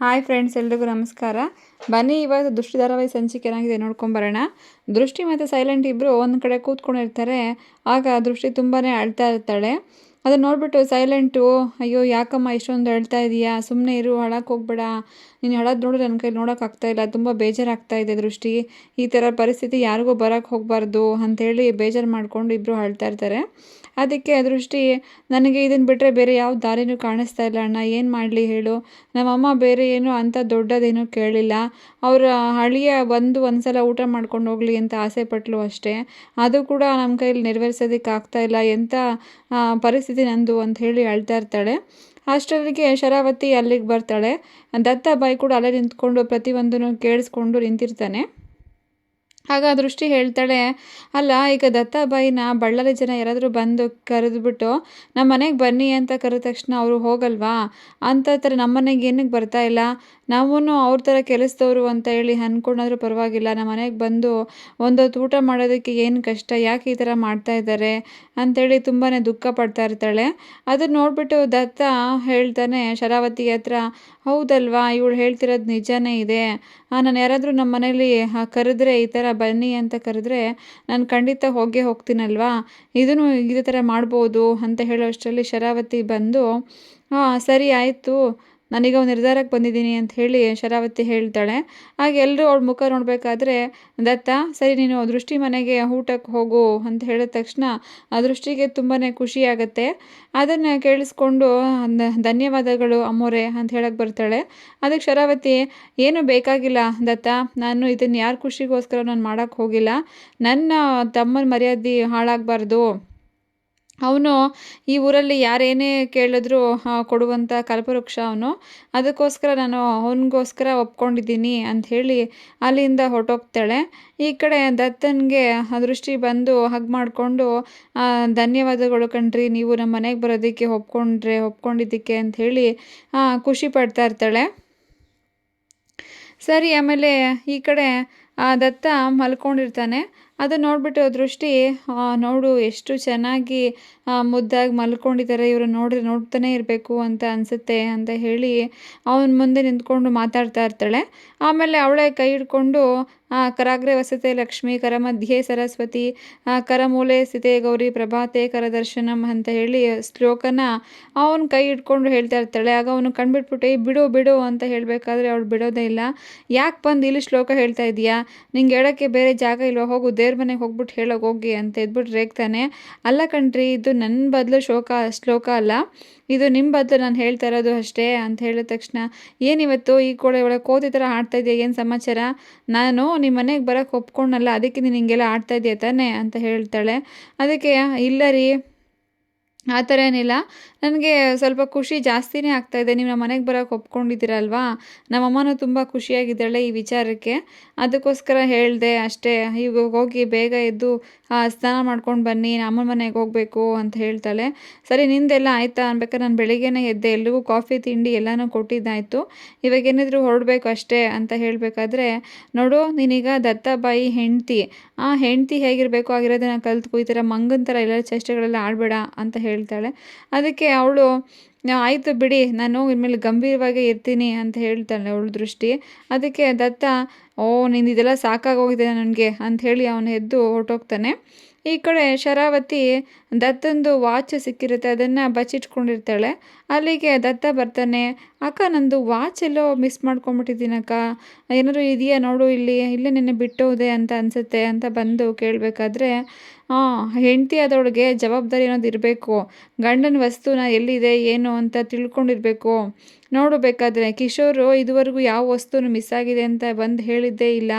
Hi friends, ಎಲ್ರಿಗೂ ನಮಸ್ಕಾರ. ಬನ್ನಿ, ಇವತ್ತು ದೃಷ್ಟಿ ಧಾರಾವಾಹಿ ಸಂಚಿಕೆ ಏನಾಗಿದೆ ನೋಡ್ಕೊಂಬರೋಣ ದೃಷ್ಟಿ ಮತ್ತು ಸೈಲೆಂಟ್ ಇಬ್ಬರು ಒಂದು ಕಡೆ ಕೂತ್ಕೊಂಡಿರ್ತಾರೆ. ಆಗ ದೃಷ್ಟಿ ತುಂಬಾ ಅಳ್ತಾ ಇರ್ತಾಳೆ. ಅದನ್ನು ನೋಡಿಬಿಟ್ಟು ಸೈಲೆಂಟು, ಅಯ್ಯೋ, ಯಾಕಮ್ಮ ಇಷ್ಟೊಂದು ಅಳ್ತಾ ಇದೆಯಾ? ಸುಮ್ಮನೆ ಇರು ಹಳಕ್ಕೆ ಹೋಗ್ಬೇಡ. ನೀನು ಹೇಳೋದು ನೋಡಿ ನನ್ನ ಕೈಲಿ ನೋಡೋಕ್ಕಾಗ್ತಾ ಇಲ್ಲ, ತುಂಬ ಬೇಜಾರಾಗ್ತಾ ಇದೆ ದೃಷ್ಟಿ. ಈ ಥರ ಪರಿಸ್ಥಿತಿ ಯಾರಿಗೂ ಬರೋಕ್ಕೆ ಹೋಗಬಾರ್ದು ಅಂಥೇಳಿ ಬೇಜಾರು ಮಾಡಿಕೊಂಡು ಇಬ್ಬರು ಹೇಳ್ತಾ ಇರ್ತಾರೆ. ಅದಕ್ಕೆ ದೃಷ್ಟಿ, ನನಗೆ ಇದನ್ನು ಬಿಟ್ಟರೆ ಬೇರೆ ಯಾವ ದಾರಿನೂ ಕಾಣಿಸ್ತಾ ಇಲ್ಲ ಅಣ್ಣ, ಏನು ಮಾಡಲಿ ಹೇಳು. ನಮ್ಮಮ್ಮ ಬೇರೆ ಏನು ಅಂಥ ದೊಡ್ಡದೇನೂ ಕೇಳಿಲ್ಲ. ಅವರ ಹಳಿಯ ಬಂದು ಒಂದು ಸಲ ಊಟ ಮಾಡ್ಕೊಂಡು ಹೋಗಲಿ ಅಂತ ಆಸೆ ಪಟ್ಲು ಅಷ್ಟೇ. ಅದು ಕೂಡ ನಮ್ಮ ಕೈಯಲ್ಲಿ ನೆರವೇರಿಸೋದಕ್ಕೆ ಆಗ್ತಾ ಇಲ್ಲ. ಎಂಥ ಪರಿಸ್ಥಿತಿ ನಂದು ಅಂತ ಹೇಳಿ ಅಳ್ತಾ ಇರ್ತಾಳೆ. ಅಷ್ಟರಲ್ಲಿಗೆ ಶರಾವತಿ ಅಲ್ಲಿಗೆ ಬರ್ತಾಳೆ. ದತ್ತಾಬಾಯಿ ಕೂಡ ಅಲ್ಲೇ ನಿಂತ್ಕೊಂಡು ಪ್ರತಿಯೊಂದನ್ನು ಕೇಳಿಸ್ಕೊಂಡು ನಿಂತಿರ್ತಾನೆ. ಆಗ ದೃಷ್ಟಿ ಹೇಳ್ತಾಳೆ, ಅಲ್ಲ, ಈಗ ದತ್ತಾಬಾಯಿನ ಬಳ್ಳಾರಿ ಜನ ಯಾರಾದರೂ ಬಂದು ಕರೆದ್ಬಿಟ್ಟು ನಮ್ಮ ಮನೆಗೆ ಬನ್ನಿ ಅಂತ ಕರೆದ ತಕ್ಷಣ ಅವರು ಹೋಗಲ್ವಾ? ಅಂತ ಥರ ನಮ್ಮ ಮನೆಗೆ ಏನಕ್ಕೆ ಬರ್ತಾ ಇಲ್ಲ? ನಾವೂ ಅವ್ರ ಥರ ಕೆಲಸದವರು ಅಂತ ಹೇಳಿ ಅಂದ್ಕೊಂಡಾದ್ರೂ ಪರವಾಗಿಲ್ಲ. ನಮ್ಮ ಮನೆಗೆ ಬಂದು ಒಂದೊತ್ತು ಊಟ ಮಾಡೋದಕ್ಕೆ ಏನು ಕಷ್ಟ? ಯಾಕೆ ಈ ಥರ ಮಾಡ್ತಾ ಇದ್ದಾರೆ? ಅಂಥೇಳಿ ತುಂಬಾ ದುಃಖ ಪಡ್ತಾ ಇರ್ತಾಳೆ. ಅದನ್ನ ನೋಡಿಬಿಟ್ಟು ದತ್ತ ಹೇಳ್ತಾನೆ, ಶರಾವತಿ ಹತ್ರ, ಹೌದಲ್ವಾ, ಇವಳು ಹೇಳ್ತಿರೋದು ನಿಜನೇ ಇದೆ. ನಾನು ಯಾರಾದರೂ ನಮ್ಮ ಮನೇಲಿ ಕರೆದ್ರೆ ಈ ಥರ ಬನ್ನಿ ಅಂತ ಕರೆದ್ರೆ, ನಾನು ಖಂಡಿತ ಹೋಗೇ ಹೋಗ್ತೀನಲ್ವಾ? ಇದನ್ನು ಇದೇ ಥರ ಮಾಡ್ಬೋದು ಅಂತ ಹೇಳೋ ಅಷ್ಟರಲ್ಲಿ ಶರಾವತಿ ಬಂದು, ಹಾಂ, ಸರಿ, ಆಯಿತು. ನಾನೀಗ ಒಂದು ನಿರ್ಧಾರಕ್ಕೆ ಬಂದಿದ್ದೀನಿ ಅಂತ ಹೇಳಿ ಶರಾವತಿ ಹೇಳ್ತಾಳೆ. ಆಗ ಎಲ್ಲರೂ ಅವಳ ಮುಖ ನೋಡಬೇಕಾದ್ರೆ, ದತ್ತ, ಸರಿ ನೀನು ದೃಷ್ಟಿ ಮನೆಗೆ ಊಟಕ್ಕೆ ಹೋಗು ಅಂತ ಹೇಳಿದ ತಕ್ಷಣ ಆ ದೃಷ್ಟಿಗೆ ತುಂಬಾ ಖುಷಿ ಆಗುತ್ತೆ. ಅದನ್ನು ಕೇಳಿಸ್ಕೊಂಡು ಧನ್ಯವಾದಗಳು ಅಮ್ಮೋರೆ ಅಂತ ಹೇಳಕ್ಕೆ ಬರ್ತಾಳೆ. ಅದಕ್ಕೆ ಶರಾವತಿ, ಏನು ಬೇಕಾಗಿಲ್ಲ ದತ್ತ, ನಾನು ಇದನ್ನು ಯಾರ ಖುಷಿಗೋಸ್ಕರ ನಾನು ಮಾಡೋಕ್ಕೆ ಹೋಗಿಲ್ಲ. ನನ್ನ ತಮ್ಮನ ಮರ್ಯಾದೆ ಹಾಳಾಗಬಾರ್ದು. ಅವನು ಈ ಊರಲ್ಲಿ ಯಾರೇನೇ ಕೇಳಿದ್ರು ಆ, ಕೊಡುವಂಥ ಕಲ್ಪವೃಕ್ಷ ಅವನು. ಅದಕ್ಕೋಸ್ಕರ ನಾನು ಅವನಿಗೋಸ್ಕರ ಒಪ್ಕೊಂಡಿದ್ದೀನಿ ಹೇಳಿ ಅಲ್ಲಿಂದ ಹೊರಟೋಗ್ತಾಳೆ. ಈ ಕಡೆ ದತ್ತನಿಗೆ ದೃಷ್ಟಿ ಬಂದು ಹಗ್ ಮಾಡಿಕೊಂಡು ಧನ್ಯವಾದಗಳು ಕಣ್ರಿ ನೀವು ನಮ್ಮ ಮನೆಗೆ ಬರೋದಕ್ಕೆ ಒಪ್ಕೊಂಡ್ರೆ ಒಪ್ಕೊಂಡಿದ್ದಕ್ಕೆ ಅಂಥೇಳಿ ಖುಷಿ ಪಡ್ತಾ ಇರ್ತಾಳೆ. ಸರಿ ಆಮೇಲೆ ಈ ಕಡೆ ದತ್ತ ಮಲ್ಕೊಂಡಿರ್ತಾನೆ. ಅದು ನೋಡಿಬಿಟ್ಟು ದೃಷ್ಟಿ ನೋಡು ಎಷ್ಟು ಚೆನ್ನಾಗಿ ಮುದ್ದಾಗಿ ಮಲ್ಕೊಂಡಿದ್ದಾರೆ ಇವರು ನೋಡಿ ನೋಡ್ತಾನೆ ಇರಬೇಕು ಅಂತ ಅನಿಸುತ್ತೆ ಅಂತ ಹೇಳಿ ಅವನ ಮುಂದೆ ನಿಂತ್ಕೊಂಡು ಮಾತಾಡ್ತಾ ಇರ್ತಾಳೆ. ಆಮೇಲೆ ಅವಳೇ ಕೈ ಹಿಡ್ಕೊಂಡು ಕರಾಗ್ರೆ ವಸತೆ ಲಕ್ಷ್ಮಿ ಕರ ಮಧ್ಯೆ ಸರಸ್ವತಿ ಕರಮೂಲೆ ಸಿತೆ ಗೌರಿ ಪ್ರಭಾತೆ ಕರದರ್ಶನಂ ಅಂತ ಹೇಳಿ ಶ್ಲೋಕನ ಅವನ ಕೈ ಹಿಡ್ಕೊಂಡು ಹೇಳ್ತಾ ಇರ್ತಾಳೆ. ಆಗ ಅವನು ಕಂಡುಬಿಟ್ಬಿಟ್ಟು ಬಿಡು ಬಿಡು ಅಂತ ಹೇಳಬೇಕಾದ್ರೆ ಅವಳು ಬಿಡೋದೇ ಇಲ್ಲ. ಯಾಕೆ ಬಂದು ಇಲ್ಲಿ ಶ್ಲೋಕ ಹೇಳ್ತಾ ಇದೀಯಾ? ನಿಂಗೆ ಹೇಳೋಕ್ಕೆ ಬೇರೆ ಜಾಗ ಇಲ್ವಾ? ಹೋಗು ದೇವ್ರ ಮನೆಗೆ ಹೋಗ್ಬಿಟ್ಟು ಹೇಳೋಕೆ ಹೋಗಿ ಅಂತ ಎದ್ಬಿಟ್ಟು ರೇಗ್ತಾನೆ. ಅಲ್ಲ ಕಣ್ರಿ, ಇದು ನನ್ನ ಬದಲು ಶೋಕ, ಶ್ಲೋಕ ಅಲ್ಲ. ಇದು ನಿಮ್ಮ ಬದಲು ನಾನು ಹೇಳ್ತಾ ಇರೋದು ಅಷ್ಟೇ ಅಂತ ಹೇಳಿದ ತಕ್ಷಣ ಏನಿವತ್ತು ಈ ಕೂಡ ಒಳಗೆ ಕೋತಿ ಥರ ಆಡ್ತಾ ಇದೆಯಾ, ಏನು ಸಮಾಚಾರ? ನಾನು ನಿಮ್ಮ ಮನೆಗೆ ಬರೋಕ್ಕೆ ಒಪ್ಕೊಂಡಲ್ಲ ಅದಕ್ಕೆ ನೀನು ಹಿಂಗೆಲ್ಲ ಆಡ್ತಾ ಇದೆಯಾ ತಾನೇ ಅಂತ ಹೇಳ್ತಾಳೆ. ಅದಕ್ಕೆ, ಇಲ್ಲ ರೀ ಆ ಥರ ಏನಿಲ್ಲ. ನನಗೆ ಸ್ವಲ್ಪ ಖುಷಿ ಜಾಸ್ತಿನೇ ಆಗ್ತಾಯಿದೆ ನೀವು ನಮ್ಮ ಮನೆಗೆ ಬರೋಕ್ಕೆ ಒಪ್ಕೊಂಡಿದ್ದೀರಲ್ವಾ? ನಮ್ಮಮ್ಮನೂ ತುಂಬ ಖುಷಿಯಾಗಿದ್ದಾಳೆ ಈ ವಿಚಾರಕ್ಕೆ. ಅದಕ್ಕೋಸ್ಕರ ಹೇಳಿದೆ ಅಷ್ಟೇ ಈಗ ಹೋಗಿ ಬೇಗ ಎದ್ದು ಸ್ನಾನ ಮಾಡ್ಕೊಂಡು ಬನ್ನಿ, ಅಮ್ಮನ ಮನೆಗೆ ಹೋಗಬೇಕು ಅಂತ ಹೇಳ್ತಾಳೆ. ಸರಿ, ನಿಂದೆಲ್ಲ ಆಯಿತಾ ಅನ್ಬೇಕಾದ್ರೆ ನಾನು ಬೆಳಿಗ್ಗೆನೇ ಎದ್ದೆ. ಎಲ್ರಿಗೂ ಕಾಫಿ, ತಿಂಡಿ ಎಲ್ಲನೂ ಕೊಟ್ಟಿದ್ದಾಯಿತು. ಇವಾಗ ಏನಿದ್ರು ಹೊರಡಬೇಕು ಅಷ್ಟೇ ಅಂತ ಹೇಳಬೇಕಾದ್ರೆ, ನೋಡು, ನೀನೀಗ ದತ್ತಾಬಾಯಿ, ಹೆಂಡ್ತಿ. ಆ, ಹೆಂಡ್ತಿ ಹೇಗಿರಬೇಕು? ಆಗಿರೋದನ್ನ ಕಲ್ತು ಈ ಥರ ಮಂಗನ ಥರ ಎಲ್ಲ ಚೇಷ್ಟೆಗಳೆಲ್ಲ ಆಡಬೇಡ ಅಂತ ಹೇಳ್ತಾಳೆ. ಅದಕ್ಕೆ ಅವಳು ಆಯಿತು ಬಿಡಿ, ನಾನು ಇನ್ಮೇಲೆ ಗಂಭೀರವಾಗಿ ಇರ್ತೀನಿ ಅಂತ ಹೇಳ್ತಾಳೆ ಅವಳು ದೃಷ್ಟಿ. ಅದಕ್ಕೆ ದತ್ತ, ಓ ನಿಂದು ಇದೆಲ್ಲ ಸಾಕಾಗೋಗಿದೆ ನನಗೆ ಅಂಥೇಳಿ ಅವನು ಎದ್ದು ಹೊರಟೋಗ್ತಾನೆ. ಈ ಕಡೆ ಶರಾವತಿ ದತ್ತಂದು ವಾಚ್ ಸಿಕ್ಕಿರುತ್ತೆ, ಅದನ್ನು ಬಚ್ಚಿಟ್ಕೊಂಡಿರ್ತಾಳೆ. ಅಲ್ಲಿಗೆ ದತ್ತ ಬರ್ತಾನೆ, ಅಕ್ಕ, ನಂದು ವಾಚ್ ಎಲ್ಲೋ ಮಿಸ್ ಮಾಡ್ಕೊಂಬಿಟ್ಟಿದ್ದೀನಕ್ಕ ಏನಾದರೂ ಇದೆಯಾ ನೋಡು ಇಲ್ಲಿ, ಇಲ್ಲೇ ನಿನ್ನೆ ಬಿಟ್ಟೋದೆ ಅಂತ ಅನಿಸುತ್ತೆ ಅಂತ ಬಂದು ಕೇಳಬೇಕಾದ್ರೆ ಹಾಂ ಹೆಂಡತಿ ಆದವಳಿಗೆ ಜವಾಬ್ದಾರಿ ಅನ್ನೋದು ಇರಬೇಕು. ಗಂಡನ ವಸ್ತುನ ಎಲ್ಲಿದೆ, ಏನು ಅಂತ ತಿಳ್ಕೊಂಡಿರಬೇಕು. ನೋಡು ಬೇಕಾದರೆ, ಕಿಶೋರು ಇದುವರೆಗೂ ಯಾವ ವಸ್ತುನು ಮಿಸ್ ಆಗಿದೆ ಅಂತ ಬಂದು ಹೇಳಿದ್ದೇ ಇಲ್ಲ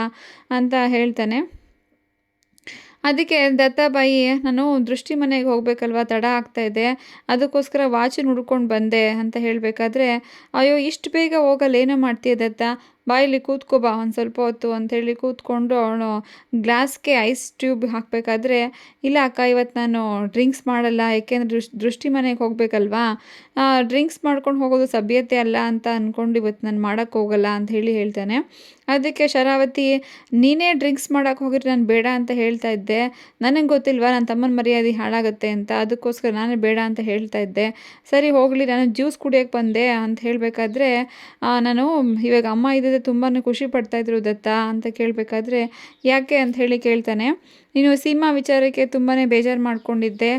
ಅಂತ ಹೇಳ್ತಾನೆ. ಅದಕ್ಕೆ ದತ್ತಾಬಾಯಿ, ನಾನು ದೃಷ್ಟಿ ಮನೆಗೆ ಹೋಗ್ಬೇಕಲ್ವಾ? ತಡ ಆಗ್ತಾ ಇದೆ. ಅದಕ್ಕೋಸ್ಕರ ವಾಚ್ ಹುಡ್ಕೊಂಡು ಬಂದೆ, ಅಂತ ಹೇಳಬೇಕಾದ್ರೆ, ಅಯ್ಯೋ, ಇಷ್ಟು ಬೇಗ ಹೋಗಲ್ಲ ಏನೋ ಮಾಡ್ತೀಯ ದತ್ತ? ಬಾಯಲ್ಲಿ ಕೂತ್ಕೋ ಬಾ ಒಂದು ಸ್ವಲ್ಪ ಹೊತ್ತು ಅಂಥೇಳಿ ಕೂತ್ಕೊಂಡು ಅವನು ಗ್ಲಾಸ್ಗೆ ಐಸ್ ಟ್ಯೂಬ್ ಹಾಕಬೇಕಾದ್ರೆ, ಇಲ್ಲ ಅಕ್ಕ, ಇವತ್ತು ನಾನು ಡ್ರಿಂಕ್ಸ್ ಮಾಡಲ್ಲ, ಏಕೆಂದರೆ ದೃಷ್ಟಿ ದೃಷ್ಟಿ ಮನೆಗೆ ಹೋಗಬೇಕಲ್ವಾ? ಡ್ರಿಂಕ್ಸ್ ಮಾಡ್ಕೊಂಡು ಹೋಗೋದು ಸಭ್ಯತೆ ಅಲ್ಲ ಅಂತ ಅಂದ್ಕೊಂಡು ಇವತ್ತು ನಾನು ಮಾಡೋಕ್ಕೆ ಹೋಗಲ್ಲ ಅಂತ ಹೇಳಿ ಹೇಳ್ತಾನೆ. ಅದಕ್ಕೆ, ಶರಾವತಿ, ನೀನೇ ಡ್ರಿಂಕ್ಸ್ ಮಾಡೋಕ್ಕೆ ಹೋಗಿದ್ರೆ ನಾನು ಬೇಡ ಅಂತ ಹೇಳ್ತಾ ಇದ್ದೆ. ನನಗೆ ಗೊತ್ತಿಲ್ವಾ, ನನ್ನ ತಮ್ಮನ ಮರ್ಯಾದೆ ಹಾಳಾಗುತ್ತೆ ಅಂತ, ಅದಕ್ಕೋಸ್ಕರ ನಾನೇ ಬೇಡ ಅಂತ ಹೇಳ್ತಾ ಇದ್ದೆ. ಸರಿ, ಹೋಗಲಿ, ನಾನು ಜ್ಯೂಸ್ ಕುಡಿಯೋಕ್ಕೆ ಬಂದೆ ಅಂತ ಹೇಳಬೇಕಾದ್ರೆ ನಾನು ಇವಾಗ ಅಮ್ಮ ಇದ್ದಿದ್ದೆ ತುಂಬಾ ಖುಷಿ ಪಡ್ತಾಯಿದ್ರು ದತ್ತ ಅಂತ ಕೇಳಬೇಕಾದ್ರೆ ಯಾಕೆ ಅಂತ ಹೇಳಿ ಕೇಳ್ತಾನೆ. ನೀನು ಸೀಮಾ ವಿಚಾರಕ್ಕೆ ತುಂಬಾ ಬೇಜಾರು ಮಾಡ್ಕೊಂಡಿದ್ದೆ.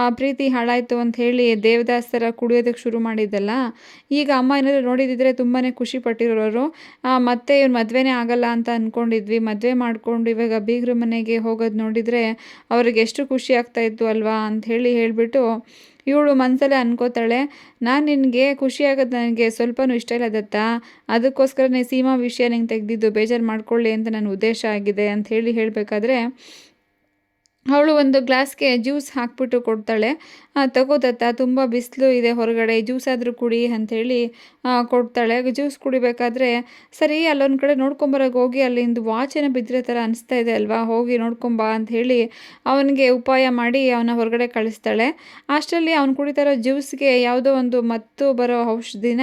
ಆ ಪ್ರೀತಿ ಹಾಳಾಯಿತು ಅಂತ ಹೇಳಿ ದೇವದಾಸ್ ಥರ ಕುಡಿಯೋದಕ್ಕೆ ಶುರು ಮಾಡಿದ್ದಲ್ಲ. ಈಗ ಅಮ್ಮ ಏನಾದರೂ ನೋಡಿದಿದ್ರೆ ತುಂಬಾ ಖುಷಿ ಪಟ್ಟಿರೋರು. ಮತ್ತೆ ಇವ್ನು ಮದುವೆನೇ ಆಗಲ್ಲ ಅಂತ ಅಂದ್ಕೊಂಡಿದ್ವಿ ಮದುವೆ ಮಾಡಿಕೊಂಡು ಇವಾಗ ಬೀಗರು ಮನೆಗೆ ಹೋಗೋದು ನೋಡಿದರೆ ಅವ್ರಿಗೆ ಎಷ್ಟು ಖುಷಿ ಆಗ್ತಾಯಿತ್ತು ಅಲ್ವಾ ಅಂತ ಹೇಳಿ ಹೇಳಿಬಿಟ್ಟು ಇವಳು ಮನಸಲ್ಲೇ ಅನ್ಕೋತಾಳೆ. ನಾನು ನಿನಗೆ ಖುಷಿಯಾಗೋದು ನನಗೆ ಸ್ವಲ್ಪನೂ ಇಷ್ಟ ಇಲ್ಲ ದತ್ತ. ಅದಕ್ಕೋಸ್ಕರನೇ ಸೀಮಾ ವಿಷಯ ನಿಂಗೆ ತೆಗೆದಿದ್ದು ಬೇಜಾರು ಮಾಡ್ಕೊಳ್ಳಿ ಅಂತ ನನ್ನ ಉದ್ದೇಶ ಆಗಿದೆ ಅಂತ ಹೇಳಿ ಹೇಳಬೇಕಾದ್ರೆ ಅವಳು ಒಂದು ಗ್ಲಾಸ್ಗೆ ಜ್ಯೂಸ್ ಹಾಕ್ಬಿಟ್ಟು ಕೊಡ್ತಾಳೆ. ತಗೋತತ್ತ ತುಂಬ ಬಿಸಿಲು ಇದೆ ಹೊರಗಡೆ, ಜ್ಯೂಸ್ ಆದರೂ ಕುಡಿ ಅಂಥೇಳಿ ಕೊಡ್ತಾಳೆ. ಜ್ಯೂಸ್ ಕುಡಿಬೇಕಾದ್ರೆ, ಸರಿ, ಅಲ್ಲೊಂದು ಕಡೆ ನೋಡ್ಕೊಂಬರೋಕೆ ಹೋಗಿ ಅಲ್ಲಿಂದು ವಾಚ್ ಏನೋ ಬಿದ್ದಿರೋ ಥರ ಅನಿಸ್ತಾ ಇದೆ ಅಲ್ವಾ? ಹೋಗಿ ನೋಡ್ಕೊಂಬ ಅಂತ ಹೇಳಿ ಅವನಿಗೆ ಉಪಾಯ ಮಾಡಿ ಅವನ ಹೊರಗಡೆ ಕಳಿಸ್ತಾಳೆ. ಅಷ್ಟರಲ್ಲಿ ಅವ್ನು ಕುಡಿತಾರೋ ಜ್ಯೂಸ್ಗೆ ಯಾವುದೋ ಒಂದು ಮತ್ತು ಬರೋ ಔಷಧಿನ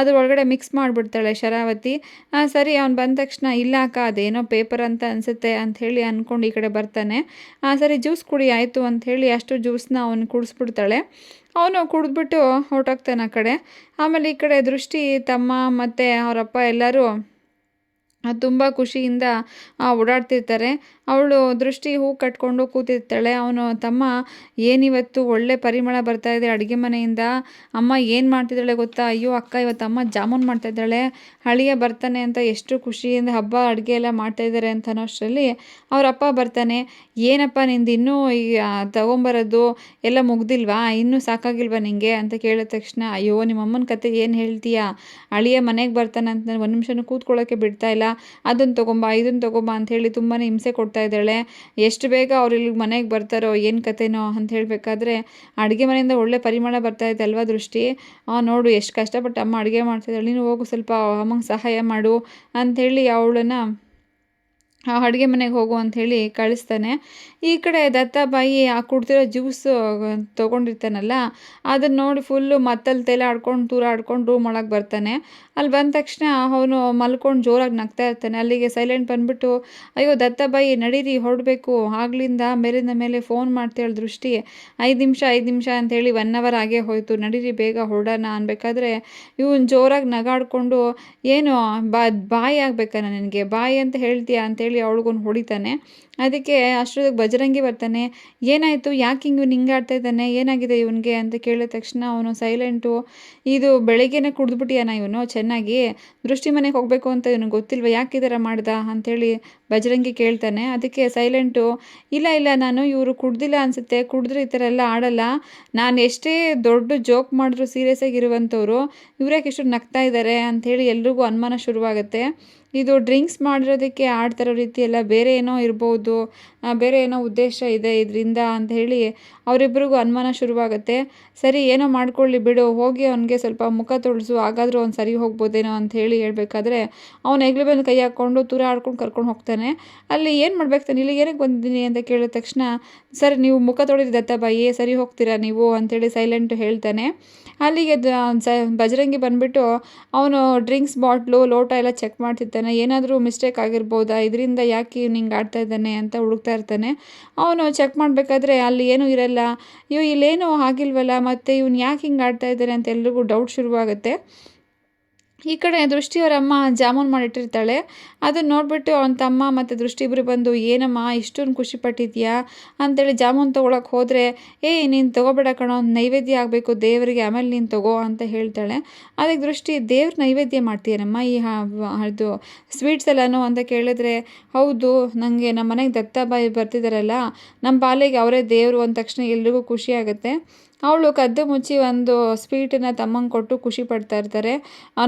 ಅದ್ರ ಒಳಗಡೆ ಮಿಕ್ಸ್ ಮಾಡಿಬಿಡ್ತಾಳೆ ಶರಾವತಿ. ಸರಿ, ಅವ್ನು ಬಂದ ತಕ್ಷಣ ಇಲ್ಲ ಅಕ್ಕ, ಅದೇನೋ ಪೇಪರ್ ಅಂತ ಅನಿಸುತ್ತೆ ಹೇಳಿ ಅಂದ್ಕೊಂಡು ಈ ಕಡೆ ಬರ್ತಾನೆ. ಸರಿ, ಜ್ಯೂಸ್ ಕುಡಿ, ಆಯಿತು ಅಂಥೇಳಿ ಅಷ್ಟು ಜ್ಯೂಸ್ನ ಅವನು ಕುಡಿಸ್ಬಿಡ್ತಾಳೆ. ಅವನು ಕುಡಿದ್ಬಿಟ್ಟು ಹೊರಟೋಗ್ತಾನೆ ಆ ಕಡೆ. ಆಮೇಲೆ ಈ ಕಡೆ ದೃಷ್ಟಿ ತಮ್ಮ ಮತ್ತು ಅವರಪ್ಪ ಎಲ್ಲರೂ ತುಂಬ ಖುಷಿಯಿಂದ ಓಡಾಡ್ತಿರ್ತಾರೆ. ಅವಳು ದೃಷ್ಟಿ ಹೂ ಕಟ್ಕೊಂಡು ಕೂತಿರ್ತಾಳೆ. ಅವನು, ತಮ್ಮ, ಏನಿವತ್ತು ಒಳ್ಳೆ ಪರಿಮಳ ಬರ್ತಾ ಇದೆ ಅಡುಗೆ ಮನೆಯಿಂದ? ಅಮ್ಮ ಏನು ಮಾಡ್ತಿದ್ದಾಳೆ ಗೊತ್ತಾ? ಅಯ್ಯೋ, ಅಕ್ಕ, ಇವತ್ತು ಅಮ್ಮ ಜಾಮೂನ್ ಮಾಡ್ತಾಯಿದ್ದಾಳೆ ಹಳಿಯ ಬರ್ತಾನೆ ಅಂತ ಎಷ್ಟು ಖುಷಿಯಿಂದ ಹಬ್ಬ ಅಡುಗೆ ಎಲ್ಲ ಮಾಡ್ತಾಯಿದ್ದಾರೆ ಅಂತ ಅನ್ನೋಷ್ಟರಲ್ಲಿ ಅವರಪ್ಪ ಬರ್ತಾನೆ. ಏನಪ್ಪ ನಿಂದು ಇನ್ನೂ ತೊಗೊಂಬರೋದು? ಎಲ್ಲ ಮುಗ್ದಿಲ್ವಾ? ಇನ್ನೂ ಸಾಕಾಗಿಲ್ವಾ ನಿಂಗೆ? ಅಂತ ಕೇಳಿದ ತಕ್ಷಣ, ಅಯ್ಯೋ, ನಿಮ್ಮಮ್ಮನ ಕತೆ ಏನು ಹೇಳ್ತೀಯಾ? ಅಳಿಯ ಮನೆಗೆ ಬರ್ತಾನೆ ಅಂತ ನಾನು ಒಂದು ನಿಮಿಷನೂ ಕೂತ್ಕೊಳ್ಳೋಕ್ಕೆ ಬಿಡ್ತಾ ಇಲ್ಲ. ಅದನ್ನು ತೊಗೊಂಬ, ಇದನ್ನು ತೊಗೊಂಬ ಹೇಳಿ ತುಂಬಾ ಹಿಂಸೆ ಕೊಡ್ತಾ ಇದ್ದಾಳೆ. ಎಷ್ಟು ಬೇಗ ಅವ್ರು ಇಲ್ಲಿ ಮನೆಗೆ ಬರ್ತಾರೋ, ಏನು ಕತೆನೋ ಅಂತ ಹೇಳಬೇಕಾದ್ರೆ ಅಡುಗೆ ಮನೆಯಿಂದ ಒಳ್ಳೆ ಪರಿಮಳ ಬರ್ತಾ ಇದೆ ಅಲ್ವಾ ದೃಷ್ಟಿ? ನೋಡು ಎಷ್ಟು ಕಷ್ಟಪಟ್ಟು ಅಮ್ಮ ಅಡುಗೆ ಮಾಡ್ತಿದ್ದಾಳೆ ನೀನು ಹೋಗು ಸ್ವಲ್ಪ ಅಮ್ಮಂಗೆ ಸಹಾಯ ಮಾಡು ಅಂಥೇಳಿ ಅವಳನ್ನು ಅಡುಗೆ ಮನೆಗೆ ಹೋಗು ಅಂಥೇಳಿ ಕಳಿಸ್ತಾನೆ. ಈ ಕಡೆ ದತ್ತಾಬಾಯಿ ಆ ಕುಡ್ತಿರೋ ಜ್ಯೂಸು ತೊಗೊಂಡಿರ್ತಾನಲ್ಲ, ಅದನ್ನು ನೋಡಿ ಫುಲ್ಲು ಮತ್ತಲ್ಲಿ ತಲೆ ಆಡ್ಕೊಂಡು, ತೂರ ಆಡ್ಕೊಂಡು ರೂಮ್ ಒಳಗೆ ಬರ್ತಾನೆ. ಅಲ್ಲಿ ಬಂದ ತಕ್ಷಣ ಅವನು ಮಲ್ಕೊಂಡು ಜೋರಾಗಿ ನಗ್ತಾ ಇರ್ತಾನೆ. ಅಲ್ಲಿಗೆ ಸೈಲೆಂಟ್ ಬಂದುಬಿಟ್ಟು, ಅಯ್ಯೋ ದತ್ತಾಬಾಯಿ ನಡೀರಿ, ಹೊರಡಬೇಕು. ಆಗ್ಲಿಂದ ಮೇಲಿಂದ ಮೇಲೆ ಫೋನ್ ಮಾಡ್ತೇಳಿ ದೃಷ್ಟಿ, ಐದು ನಿಮಿಷ ಐದು ನಿಮಿಷ ಅಂಥೇಳಿ ಒನ್ ಅವರ್ ಆಗೇ ಹೋಯಿತು. ನಡೀರಿ, ಬೇಗ ಹೊರಡೋಣ ಅನ್ಬೇಕಾದ್ರೆ ಇವನು ಜೋರಾಗಿ ನಗಾಡ್ಕೊಂಡು, ಏನು, ಬಾ, ಬಾಯಿ ಆಗಬೇಕಾ ನನಗೆ? ಬಾಯಿ ಅಂತ ಹೇಳ್ತೀಯಾ? ಅಂತೇಳಿ ಅವಳಿಗೊಂದು ಹೊಡಿತಾನೆ. ಅದಕ್ಕೆ ಅಷ್ಟೊತ್ತಿಗೆ ಬಜರಂಗಿ ಬರ್ತಾನೆ. ಏನಾಯಿತು? ಯಾಕೆ ಹಿಂಗೆ ಆಡ್ತಾ ಇದ್ದಾನೆ? ಏನಾಗಿದೆ ಇವನಿಗೆ ಅಂತ ಕೇಳಿದ ತಕ್ಷಣ ಅವನು ಸೈಲೆಂಟು ಇದು ಬೆಳಗ್ಗೆನೇ ಕುಡಿದ್ಬಿಟ್ಟಿಯಾನ ಇವನು ಚೆನ್ನಾಗಿ? ದೃಷ್ಟಿ ಮನೆಗೆ ಹೋಗಬೇಕು ಅಂತ ಇವನಿಗೆ ಗೊತ್ತಿಲ್ವ? ಯಾಕೆ ಈ ಥರ ಮಾಡ್ದ? ಅಂಥೇಳಿ ಬಜರಂಗಿ ಕೇಳ್ತಾನೆ. ಅದಕ್ಕೆ ಸೈಲೆಂಟು ಇಲ್ಲ ಇಲ್ಲ, ನಾನು ಇವರು ಕುಡ್ದಿಲ್ಲ ಅನಿಸುತ್ತೆ. ಕುಡಿದ್ರೆ ಈ ಥರ ಎಲ್ಲ ಆಡಲ್ಲ. ನಾನು ಎಷ್ಟೇ ದೊಡ್ಡ ಜೋಕ್ ಮಾಡಿದ್ರು ಸೀರಿಯಸ್ ಆಗಿರುವಂಥವ್ರು ಇವ್ರ್ಯಾಕೆ ಎಷ್ಟು ನಗ್ತಾ ಇದ್ದಾರೆ ಅಂಥೇಳಿ ಎಲ್ರಿಗೂ ಅನುಮಾನ ಶುರುವಾಗುತ್ತೆ. ಇದು ಡ್ರಿಂಕ್ಸ್ ಮಾಡಿರೋದಕ್ಕೆ ಆಡ್ತಿರೋ ರೀತಿ ಎಲ್ಲ ಬೇರೆ ಏನೋ ಇರ್ಬೋದು. ಬೇರೆ ಏನೋ ಉದ್ದೇಶ ಇದೆ ಇದರಿಂದ ಅಂತ ಹೇಳಿ ಅವರಿಬ್ಬರಿಗೂ ಅನುಮಾನ ಶುರುವಾಗುತ್ತೆ. ಸರಿ, ಏನೋ ಮಾಡ್ಕೊಳ್ಳಿ ಬಿಡು, ಹೋಗಿ ಅವನಿಗೆ ಸ್ವಲ್ಪ ಮುಖ ತೊಳಸು, ಹಾಗಾದರೂ ಅವ್ನು ಸರಿ ಹೋಗ್ಬೋದೇನೋ ಅಂತ ಹೇಳಿ ಹೇಳಬೇಕಾದ್ರೆ ಅವನು ಹೆಗ್ಲು ಬಂದು ಕೈ ಹಾಕ್ಕೊಂಡು ತೂರ ಆಡ್ಕೊಂಡು ಕರ್ಕೊಂಡು ಹೋಗ್ತಾನೆ. ಅಲ್ಲಿ ಏನು ಮಾಡ್ಬೇಕು ತಾನೆ ಇಲ್ಲಿ ಏನಕ್ಕೆ ಬಂದಿದ್ದೀನಿ ಅಂತ ಕೇಳಿದ ತಕ್ಷಣ, ಸರಿ, ನೀವು ಮುಖ ತೊಳೆದಿದ್ದ ದತ್ತಾಬಾಯಿ ಸರಿ ಹೋಗ್ತೀರಾ ನೀವು ಅಂಥೇಳಿ ಸೈಲೆಂಟ್ ಹೇಳ್ತಾನೆ. ಅಲ್ಲಿಗೆ ಬಜರಂಗಿ ಬಂದುಬಿಟ್ಟು ಅವನು ಡ್ರಿಂಕ್ಸ್ ಬಾಟ್ಲು, ಲೋಟ ಎಲ್ಲ ಚೆಕ್ ಮಾಡ್ತಿರ್ತಾನೆ. ಏನಾದರೂ ಮಿಸ್ಟೇಕ್ ಆಗಿರ್ಬೋದಾ? ಇದರಿಂದ ಯಾಕೆ ಇವ್ನು ಹಿಂಗೆ ಆಡ್ತಾ ಇದ್ದಾನೆ? ಅಂತ ಹುಡುಕ್ತಾ ಇರ್ತಾನೆ. ಅವನು ಚೆಕ್ ಮಾಡಬೇಕಾದ್ರೆ ಅಲ್ಲಿ ಏನೂ ಇರಲ್ಲ. ಅಯ್ಯೋ, ಇಲ್ಲೇನೂ ಆಗಿಲ್ವಲ್ಲ ಮತ್ತು ಇವ್ನು ಯಾಕೆ ಹಿಂಗೆ ಆಡ್ತಾ ಇದ್ದಾರೆ ಅಂತ ಎಲ್ರಿಗೂ ಡೌಟ್ ಶುರುವಾಗುತ್ತೆ. ಈ ಕಡೆ ದೃಷ್ಟಿಯವರಮ್ಮ ಜಾಮೂನ್ ಮಾಡಿಟ್ಟಿರ್ತಾಳೆ. ಅದನ್ನು ನೋಡಿಬಿಟ್ಟು ಅವನ ತಮ್ಮ ಮತ್ತು ದೃಷ್ಟಿ ಇಬ್ಬರು ಬಂದು, ಏನಮ್ಮ, ಇಷ್ಟೊಂದು ಖುಷಿ ಪಟ್ಟಿದ್ಯಾ? ಅಂತೇಳಿ ಜಾಮೂನ್ ತೊಗೊಳಕ್ಕೆ ಹೋದರೆ ಏಯ್ ನೀನು ತೊಗೋಬೇಡ ಕಣೋ ನೈವೇದ್ಯ ಆಗಬೇಕು, ದೇವರಿಗೆ ಆಮೇಲೆ ನೀನು ತಗೋ ಅಂತ ಹೇಳ್ತಾಳೆ. ಅದಕ್ಕೆ ದೃಷ್ಟಿ, ದೇವ್ರ ನೈವೇದ್ಯ ಮಾಡ್ತೀಯನಮ್ಮ ಈ ಅದು ಸ್ವೀಟ್ಸ್ ಎಲ್ಲನೂ? ಅಂತ ಕೇಳಿದ್ರೆ, ಹೌದು ನನಗೆ ನಮ್ಮ ಮನೆಗೆ ದತ್ತಾಬಾಯಿ ಬರ್ತಿದ್ದಾರಲ್ಲ ನಮ್ಮ ಬಾಲ್ಯಗೆ ಅವರೇ ದೇವರು ಅಂದ ತಕ್ಷಣ ಎಲ್ರಿಗೂ ಖುಷಿ ಆಗುತ್ತೆ. ಅವಳು ಕದ್ದು ಮುಚ್ಚಿ ಒಂದು ಸ್ವೀಟನ್ನು ತಮ್ಮಂಗೆ ಕೊಟ್ಟು ಖುಷಿ ಪಡ್ತಾ ಇರ್ತಾರೆ.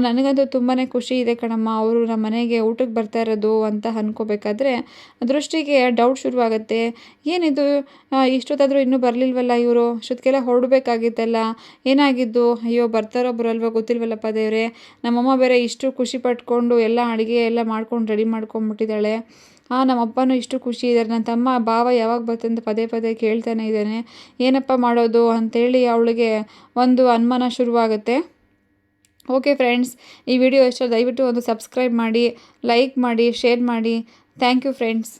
ನನಗಂತೂ ತುಂಬಾ ಖುಷಿ ಇದೆ ಕಣಮ್ಮ. ಅವರು ನಮ್ಮ ಮನೆಗೆ ಊಟಕ್ಕೆ ಬರ್ತಾ ಇರೋದು ಅಂತ ಅನ್ಕೋಬೇಕಾದ್ರೆ ದೃಷ್ಟಿಗೆ ಡೌಟ್ ಶುರುವಾಗುತ್ತೆ. ಏನಿದು? ಇಷ್ಟೊತ್ತಾದರೂ ಇನ್ನೂ ಬರಲಿಲ್ವಲ್ಲ ಇವರು? ಇಷ್ಟೊತ್ತಿಗೆಲ್ಲ ಹೊರಡಬೇಕಾಗಿತ್ತಲ್ಲ. ಏನಾಗಿದ್ದು? ಅಯ್ಯೋ ಬರ್ತಾರೋ ಬರಲ್ವೋ ಗೊತ್ತಿಲ್ವಲ್ಲಪ್ಪ ದೇವ್ರೆ. ನಮ್ಮಮ್ಮ ಬೇರೆ ಇಷ್ಟು ಖುಷಿ ಪಟ್ಕೊಂಡು ಎಲ್ಲ ಅಡುಗೆ ಎಲ್ಲ ಮಾಡ್ಕೊಂಡು ರೆಡಿ ಮಾಡ್ಕೊಂಡ್ಬಿಟ್ಟಿದ್ದಾಳೆ ಹಾಂ ನಮ್ಮಪ್ಪನೂ ಇಷ್ಟು ಖುಷಿ ಇದ್ದಾರೆ. ನನ್ನ ತಮ್ಮ ಭಾವ ಯಾವಾಗ ಬರ್ತಂತ ಪದೇ ಪದೇ ಕೇಳ್ತಾನೆ ಇದ್ದಾನೆ. ಏನಪ್ಪ ಮಾಡೋದು ಅಂತೇಳಿ ಅವಳಿಗೆ ಒಂದು ಅನುಮಾನ ಶುರುವಾಗುತ್ತೆ. ಓಕೆ ಫ್ರೆಂಡ್ಸ್ ಈ ವಿಡಿಯೋ ಇಷ್ಟ ದಯವಿಟ್ಟು ಒಂದು ಸಬ್ಸ್ಕ್ರೈಬ್ ಮಾಡಿ ಲೈಕ್ ಮಾಡಿ ಶೇರ್ ಮಾಡಿ. Thank you friends